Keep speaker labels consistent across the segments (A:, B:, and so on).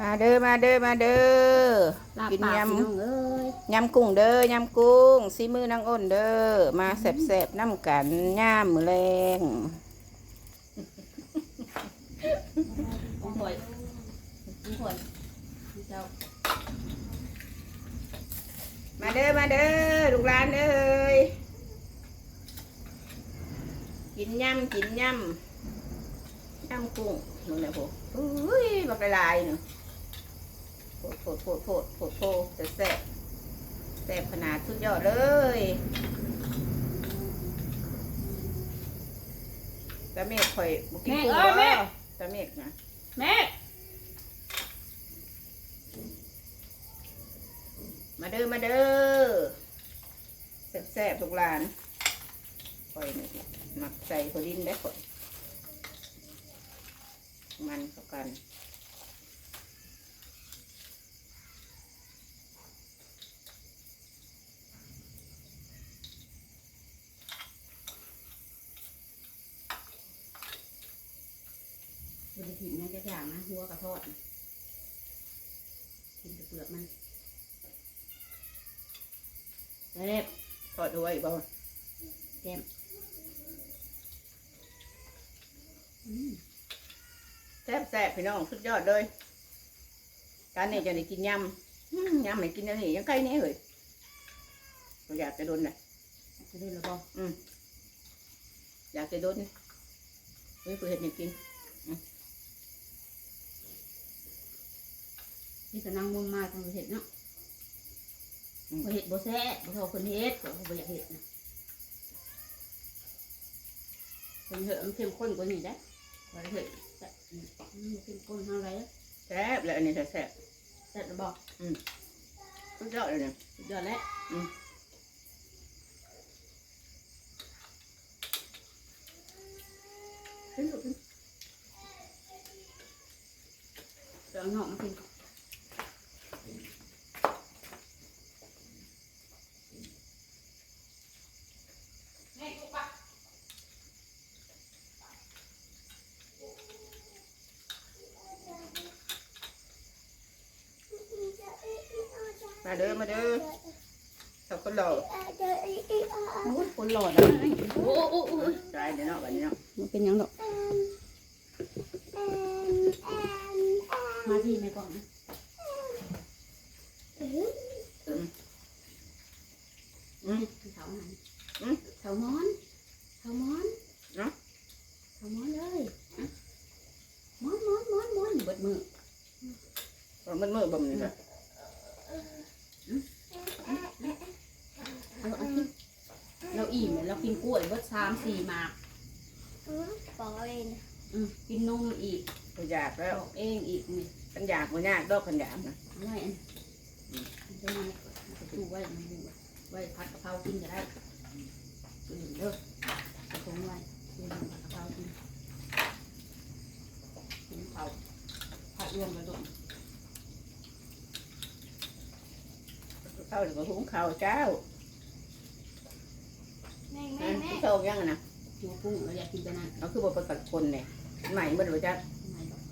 A: มาเด้อมาเด้อมาเด้อ
B: ลาบ
A: กิน
B: ปาก
A: ย
B: พี่น้องเอ้ยำ
A: ยำกุ้งเด้อยำกุ้งซีมือนางอ้นเด้อมาแสบๆน้ำกันย่ามมือแรง
B: ของข่อยของข่อยเจ้า
A: มาเด้อมาเด้อลูกหลานเอ้ยกินยำกินยำยำกุ้งนู่นนะพวกอุ้ยบักละลายเนาะ โพดโพดโพดโพดโพดโพดแต่แซ่บแซ่บขนาดสุดยอดเลยตะเมฆข่อยบุกินกุ้งบ่ตะเมฆนะ
B: แม่
A: มาเด้อมาเด้อแซ่บๆทุกร้านข่อยนี่หมักใส่ถั่วดินได้ข่อยมันเข้ากัน
B: บริถิ่นนะจะอย่างนะ หัวกระทอดนะกินแต่เปลือกมันแซ่บ
A: ทอดด้วยบ่
B: แก้มอืม
A: แซ่บแซ่บพี่น้องสุดยอดเลยการนี้จะได้กินยำอื้อยำไหนกินอันนี้ยังไกลแนี่เหยบ่อยากจะโดนน่ะ
B: จะได้หรือเปล่า
A: อยากจะโดนเฮ้ยเพื่อนให้กิน
B: นี่ก็นั่งมุนมาทางเห็ดเนาะบ่เห็ดบ่แซ่บบ่เท่าคนเห็ดก็บ่อยากเห็ดนะคนเห็ดมันเข้มข้นกว่านี้ได้บ่ได้เห็ดแต่อืมมันเข้มข้นเท่าไหร่
A: แซ่บแล้วอันนี้แซ่บ
B: แซ่บหรือเปล่า
A: สุดยอดเลยเนี่ย
B: สุดยอดแล้ว
A: ขึ้นลูกขึ้น
B: เดี๋ยวเอาหอกมากินก่อน
A: มา เด้อมาเด้อชอบคนหล่อ
B: โอ้ยคนหล่อนะโอ้โอ้โอ้ย
A: ใจเดี๋ยวเนาะวันนี้เนาะ
B: มันเป็นหยังดอกมาที่ไม่ก่อนนะ
A: อืม
B: เสาหัน
A: อืม
B: เสามอนเสามอน
A: เนาะ
B: เสามอนเลยมอนมอนมอนมอนเบิดมือ
A: มันมือบ่มนี่ค่ะ
B: เอาเอากินเราอิ่มเลยเรา กินกล้วยเบิดสามสี่หมาก
C: ปล่อย
B: อืมกินนมอีก
A: บ่อยากแล้ว
B: ดอกเองอีกนี่
A: ขันอยากบ่ยากดอกขันอยากนะ
B: เอาไว้อันมันจะมาตู้ไว้มันดูไว้ผัดกะเพรากินก็ได้กินเด้อใส่ถุงไว้กินผัดกะเพรากินกินเผาผัดรวมไปด้วย
A: เข้าหรือว่าหุงข้าวเจ้า
C: แม่
A: ฮะ
C: แม่แม่
A: ที่ โชคยังอะนะ
B: หัวกุ้งเราอยากกินไปนั่น
A: เอาคือบ่ประกัดคนเนี่ยใหม่เบิ่บ่จัก
B: ไม่หรอก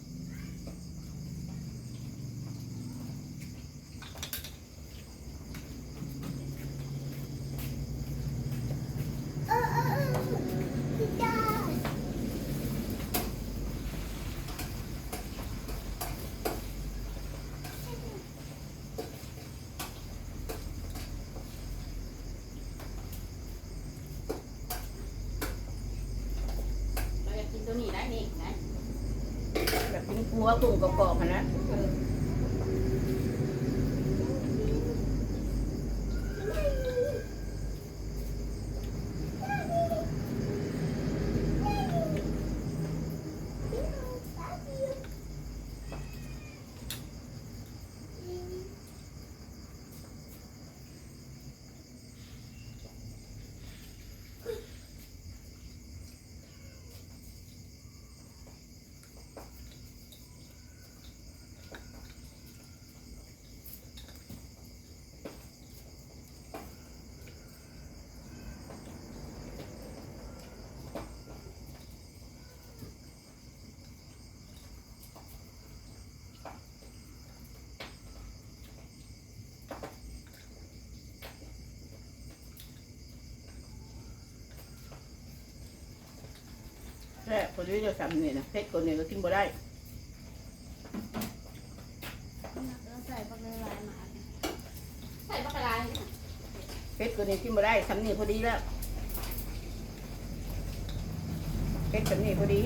C: เออเออเออพี่จ้า
B: เราอยากกินตัวนี้ได้นี่นะ
A: แบบกิน หัวกุ้งกรอบๆหั่นนะ แค่พอดีจะซ้ำนี่ยนะเผ็ดคนนี้ก็กินบ่ได้
C: เราใส่ปลาในลายหมา
B: ใส่บักกะลาย
A: เผ็ดคนนี้กินบ่ได้ซ้ำนี่ยพอดีแล้วเผ็ดซ้ำนี่ยพอดี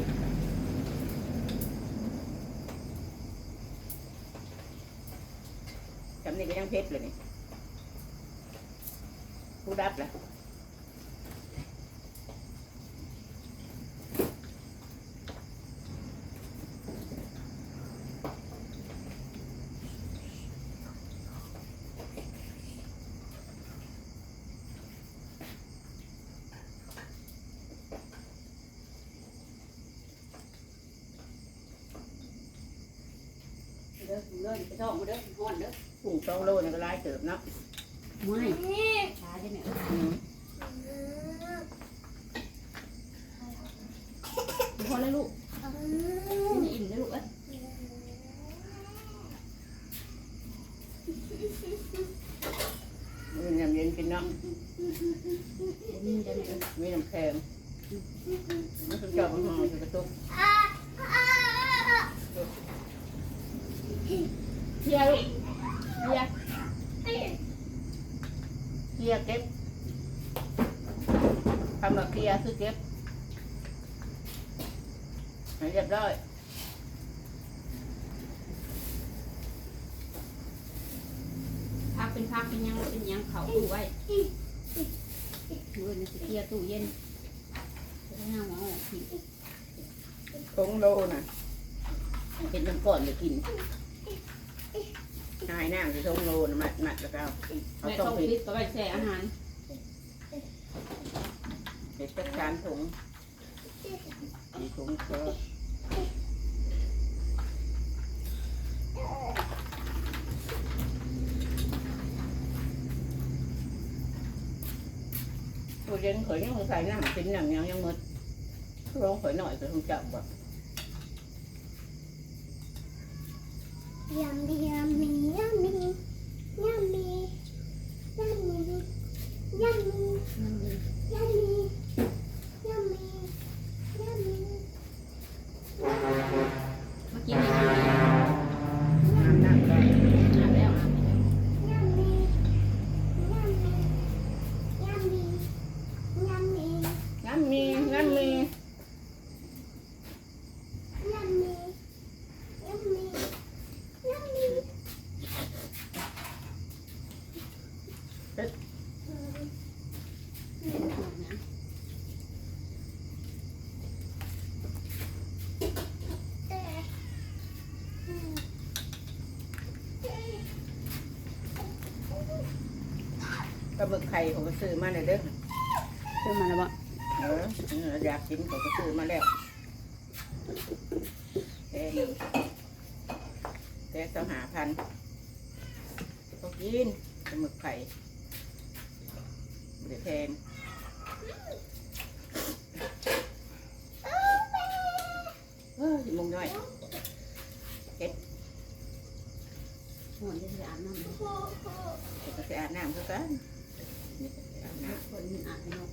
A: ซ้ำนี่ยก็ยังเผ็ดเลยนี่ผู้ดับล่ะ
B: เด้อเด้อไปท่องมาเด้อฮ้อนเด้อ
A: กุ้งสองโลนี่ก็หลายเติบเนาะ
B: ไม่
C: นี่
B: ช้าจังเนี่ย
A: อืม
B: พอแล้วลูกนี่อิ่มแล้วลูกเอ้ย
A: มีน้ำเย็นกินเนาะ
B: นี่จะเนี่ย
A: มีน้ำแข็งมันคือเจ้าของหอยคือกระตุก
B: เทียลูกเทีย
A: เคลียร์เก็บทำมาเคลียร์คือเก็บให้เรียบร้อย
B: พักเป็นพักเป็นยังเป็นยังเขาดูไว้มือนี่สิเทียตู้เย็นจะได้ห้าหมอผิด
A: ทงโลน่ะเป็นน้ำก่อนจะกิน นายนั่งจะทงโลน่ะมัดมัดแล้วก็เอาเอา
B: แม่
A: ต้
B: ต้
A: ม
B: อง
A: ผิด
B: ฟิตก็ไปแช่อาหาร
A: เด็ดจักชานถุงมีถุงก็ตัวเย็นข่อยยังใส่น้ำกินน้ำยังยังหมดร้องข่อยหน่อยก็คงจับบ่
C: ยำย
A: ปลาหมึกไข่ผมก็ซื้อมาเลยเด้อ
B: ขึ้นมาแล้วบ่
A: เออเอออยากกินผมก็ซื้อมาแล้วแต่แต่สหาพันก็กินปลาหมึกไข่เดี๋ยวแพงเออสิมุงน้อย
B: หัวจะอาบน้ำ
A: เดี๋ยวก็จะอาบน้ำคือกันนี่ก็สิอาบน้
B: คนอาบน้ำ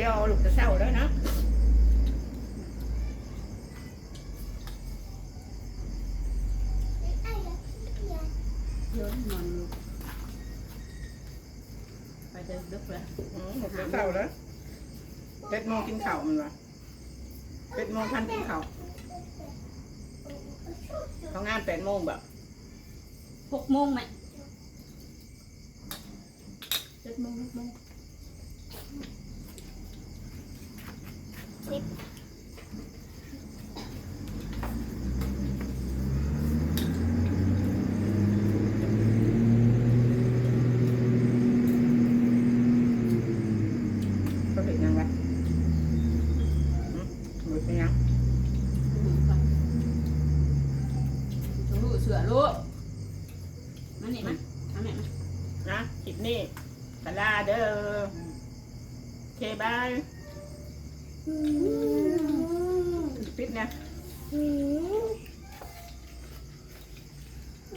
A: ที่ยวลูกจะเศร้าแล้วนะ
B: ย้อนมัไปเดิดึกเลย
A: หมดเศร้าแล้วเป็ดมองกินข่าวมันวะเป็ดมองพันกินข่าวเขางานแปดโมงแบบ
B: หกโมงไหมเจ็ดโมง
C: ห
A: กโมง
B: นะลูกเสือลูกมันนี่มั้ยทำแม่มั้ย
A: นะคลิปนี้ตลาเด้อเคบายปิดนะ